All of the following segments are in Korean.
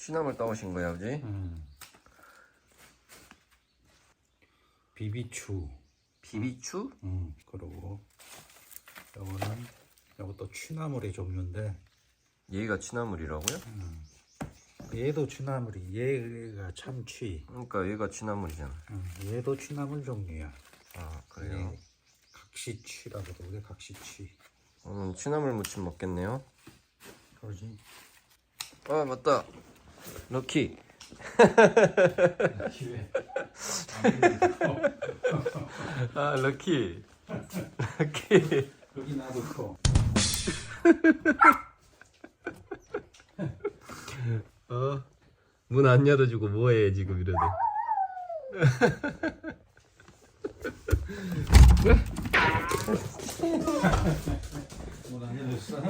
취나물 따오신 거야, 아버지? 음. 비비추. 비비추? 음, 그리고 요거는 요것도 취나물의 종류인데 얘가 취나물이라고요? 얘도 취나물이 얘가 참취. 그러니까 얘가 취나물이잖아. 음, 얘도 취나물 종류야. 아, 그래요? 이게 각시취라고 그러게 각시취. 오늘 취나물 무침 먹겠네요. 그러지. 아, 맞다. 럭키. 기회. 아, 럭키. 럭키. 여기 놔두고. 어? 문 안 열어주고 뭐해 지금 이러네. 문안 열렸어?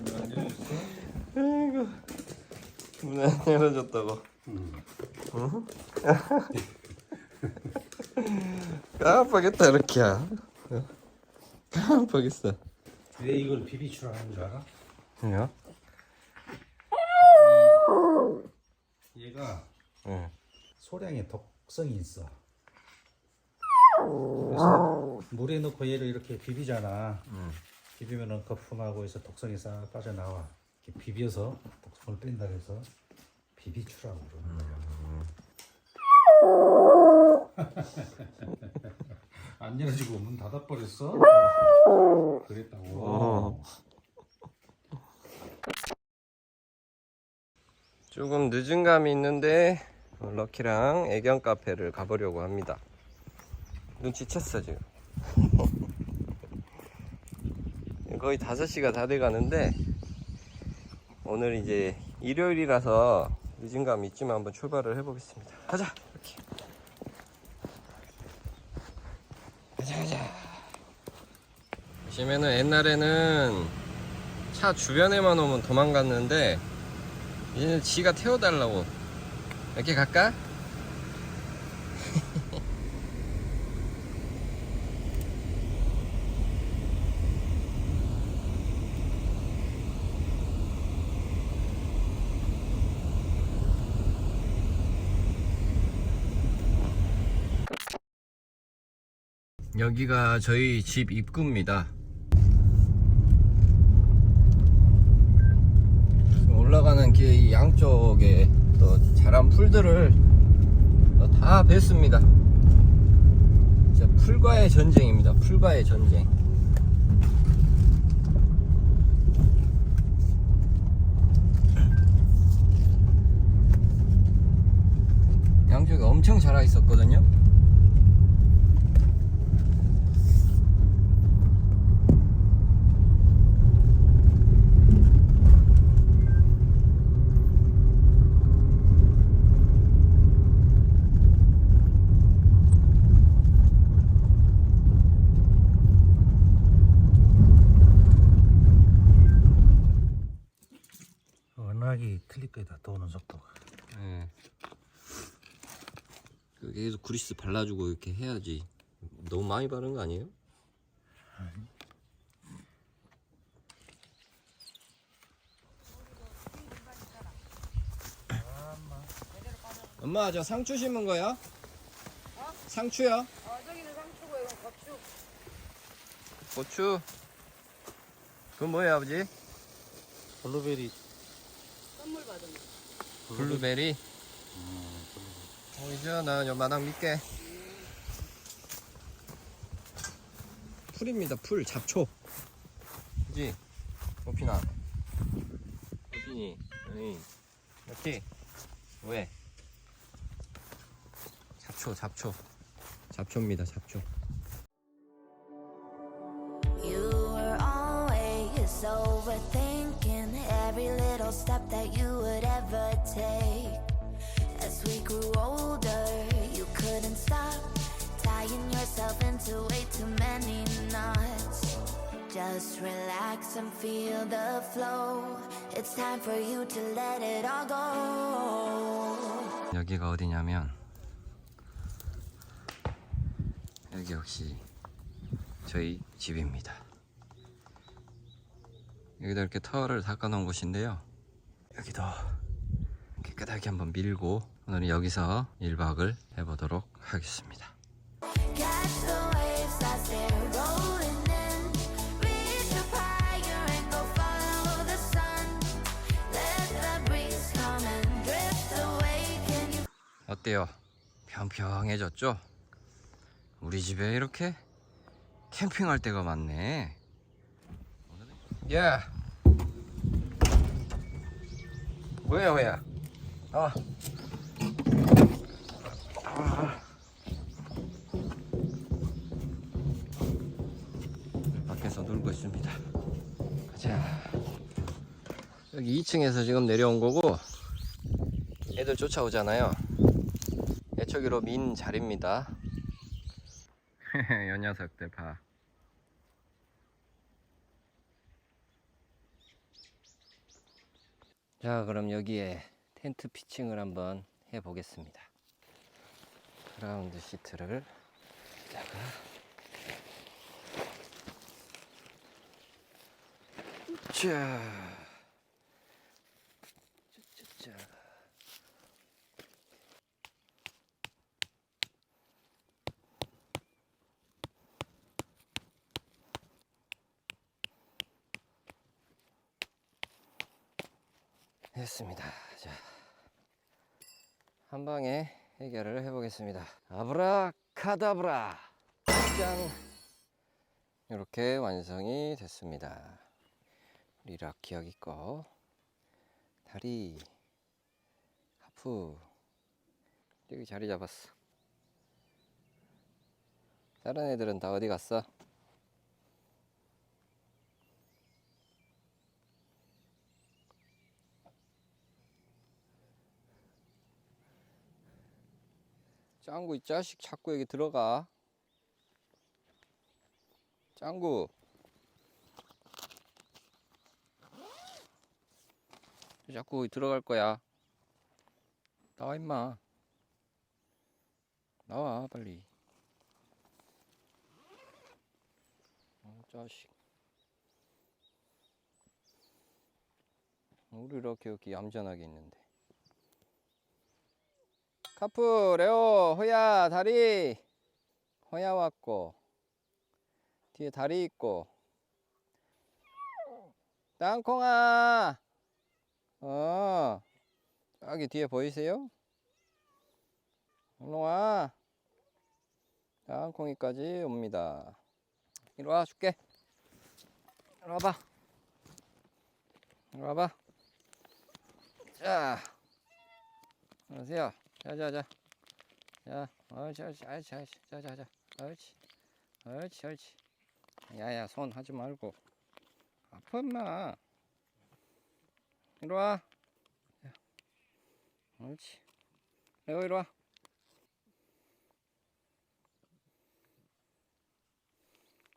문안 열렸어? 아이고. 문안 열어줬다고. 음. 응? 깜빡했다 이렇게야. 어? 깜빡했어. 왜 이걸 비비추라는 줄 알아? 그래요? 얘가 응. 소량의 독성이 있어. 그래서 물에 넣고 얘를 이렇게 비비잖아. 응. 비비면은 거품하고 해서 독성이 싹 빠져나와. 이렇게 비벼서 독성을 뺀다 그래서 비비추라고 그러는 거야. 안 열어지고 문 닫아버렸어? 그랬다고. 어. 조금 늦은 감이 있는데 어, 럭키랑 애견 카페를 가보려고 합니다. 눈치챘어 지금. 거의 5시가 다 돼가는데 오늘 이제 일요일이라서 늦은 감이 있지만 한번 출발을 해보겠습니다. 가자. 럭키. 가자 가자. 보시면은 옛날에는 차 주변에만 오면 도망갔는데 이제는 지가 태워달라고 이렇게 갈까? 여기가 저희 집 입구입니다. 올라가는 길이 양쪽에 또 자란 풀들을 또다 뱄습니다. 진짜 풀과의 전쟁입니다. 풀과의 전쟁. 양쪽에 엄청 자라 있었거든요. 워낙이 틀릴 거다 도는 속도가. 예. 그 계속 그리스 발라주고 이렇게 해야지. 너무 많이 바른 거 아니에요? 엄마 저 상추 심은 거요? 상추요? 어, 저기는 상추고 이건 고추. 고추. 그건 뭐예요 아버지? 블루베리. 블루베리. 보이죠? 나 요마당 밑게. 풀입니다. 풀 잡초. 그지? 오피나. 오피니. 에이. 이렇게. 왜? 잡초, 잡초. 잡초입니다. 잡초. Step that you would ever take. As we grew older, you couldn't stop tying yourself into way too many knots. Just relax and feel the flow. It's time for you to let it all go. 여기가 어디냐면 여기 역시 저희 집입니다. 여기다 이렇게 털을 닦아 놓은 곳인데요. 여기도 깨끗하게 한번 밀고 오늘은 여기서 1박을 해보도록 하겠습니다. 어때요? 평평해졌죠? 우리 집에 이렇게 캠핑할 때가 많네. 야, 뭐야 뭐야? 아. 밖에서 놀고 있습니다. 자, 여기 2층에서 지금 내려온 거고, 애들 쫓아오잖아요. 애초기로 민 자리입니다. 요 녀석들 봐. 자, 그럼 여기에 텐트 피칭을 한번 해 보겠습니다. 그라운드 시트를 다가 자. 자. 됐습니다. 자, 한 방에 해결을 해보겠습니다. 아브라카다브라. 짠. 이렇게 완성이 됐습니다. 리라키 여기 거, 다리, 하프. 여기 자리 잡았어. 다른 애들은 다 어디 갔어? 짱구 이 자식 자꾸 여기 들어가. 짱구. 자꾸 들어갈 거야. 나와 임마. 나와 빨리. 어, 자식. 우리 이렇게 여기 얌전하게 있는데 카프, 레오, 호야, 다리. 호야 왔고. 뒤에 다리 있고. 땅콩아. 어. 저기 뒤에 보이세요? 와. 땅콩이까지 옵니다. 이리 와, 줄게. 이리 와봐. 이리 와봐. 자. 안녕하세요. 자자자. 자 옳지 옳지 옳지 옳지. 자자자. 옳지 옳지 옳지. 야야 손 하지 말고. 아파 인마. 이리와. 옳지. 레오 이리 와.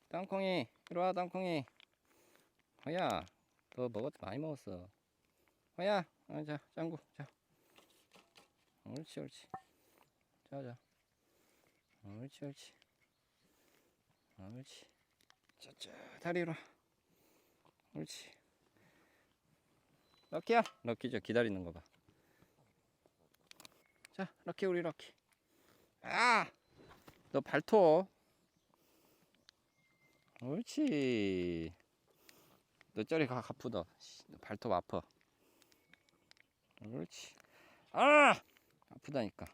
땅콩이 이리 와 땅콩이. 허야 너 먹었 많이 먹었어. 허야 어, 자 짱구 자 옳지 옳지. 자자. 옳지 옳지. 옳지. 자자 다리로 옳지. 럭키야. 럭키 저 기다리는 거봐 자 럭키 우리 럭키. 아 너 발톱 옳지. 너 저리 가 아프다 씨, 너 발톱 아파. 옳지. 아 아프다니까.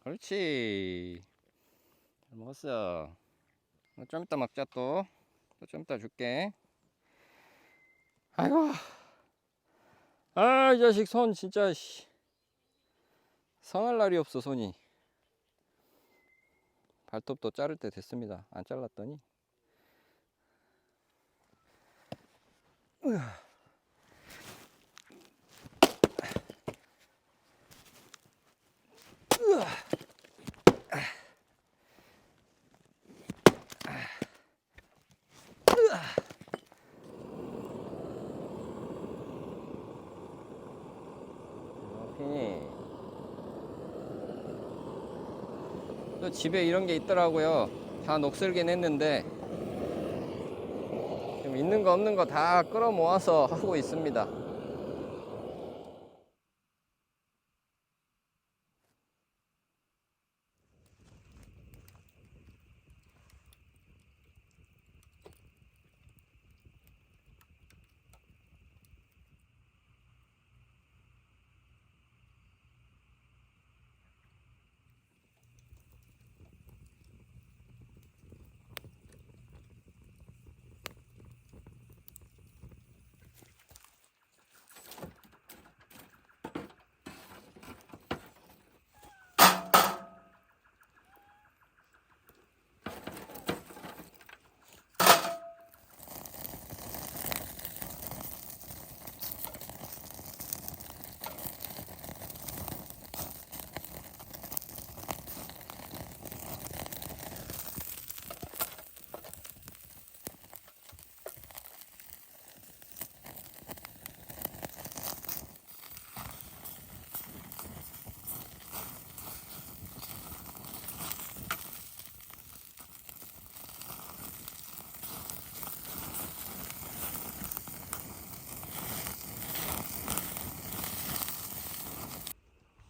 그렇지. 잘 먹었어. 어, 좀 이따 먹자 또. 또 좀 이따 줄게. 아이고. 아, 이 자식 손 진짜 씨. 성할 날이 없어 손이. 발톱도 자를 때 됐습니다. 안 잘랐더니. 으아. 이렇게. 또 집에 이런 게 있더라고요. 다 녹슬긴 했는데 지금 있는 거 없는 거 다 끌어 모아서 하고 있습니다.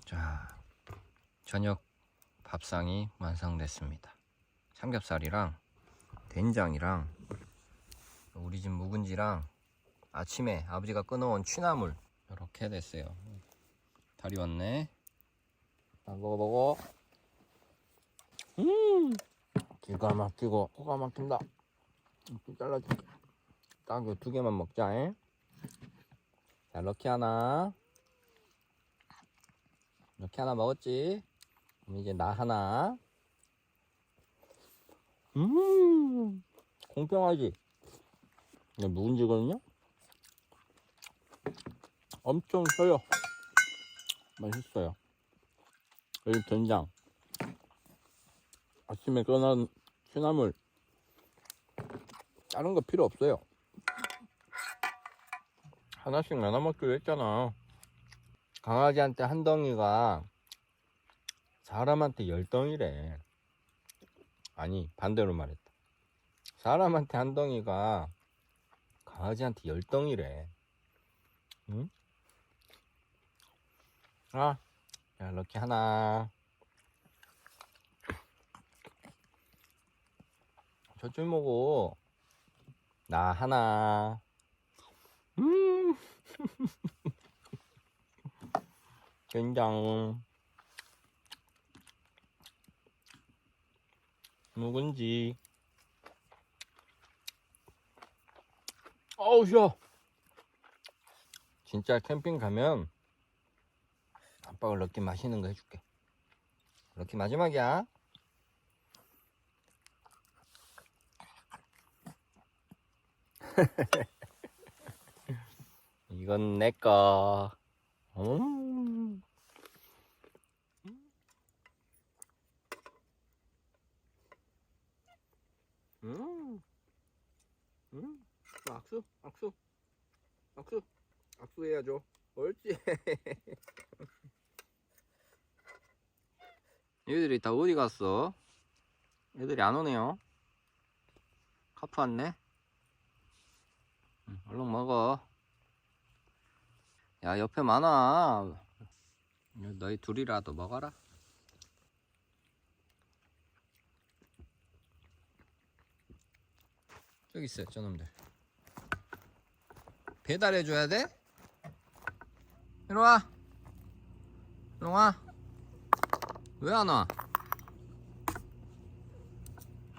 자, 저녁 밥상이 완성됐습니다. 삼겹살이랑 된장이랑 우리 집 묵은지랑 아침에 아버지가 끊어온 취나물 이렇게 됐어요. 다리 왔네. 아, 먹어 먹어. 음, 기가 막히고 코가 막힌다. 잘라줄게. 딱두 개만 먹자. 에? 자, 럭키 하나. 이렇게 하나 먹었지? 이제 나 하나. 음, 공평하지? 이게 묵은지거든요? 엄청 써요. 맛있어요. 여기 된장. 아침에 꺼낸 취나물. 다른 거 필요 없어요. 하나씩 나눠 먹기로 했잖아. 강아지한테 한 덩이가 사람한테 열 덩이래. 아니, 반대로 말했다. 사람한테 한 덩이가 강아지한테 열 덩이래. 응? 아, 야, 럭키 하나. 저쪽 먹어. 나 하나. 음. 된장 묵은지. 어우 쉬어. 진짜 캠핑 가면 아빠가 럭키 맛있는 거 해줄게. 럭키 마지막이야. 이건 내꺼 음. 음. 음. 악수, 악수, 악수, 악수 해야죠. 옳지. 얘들이 다 어디 갔어? 얘들이 안 오네요. 카프 왔네. 응, 얼른 먹어. 야 옆에 많아 너희 둘이라도 먹어라 저기 있어요 저놈들 배달해줘야 돼? 이리 와 이리 와 왜 안 와?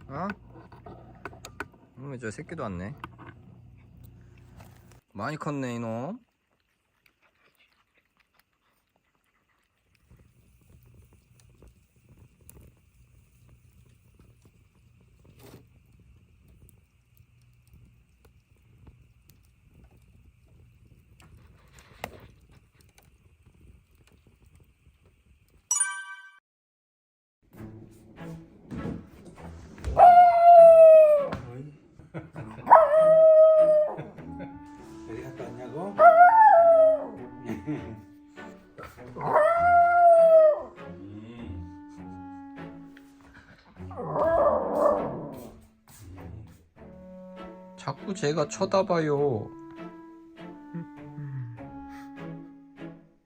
어? 이놈의 저 새끼도 왔네 많이 컸네 이놈 제가 쳐다봐요.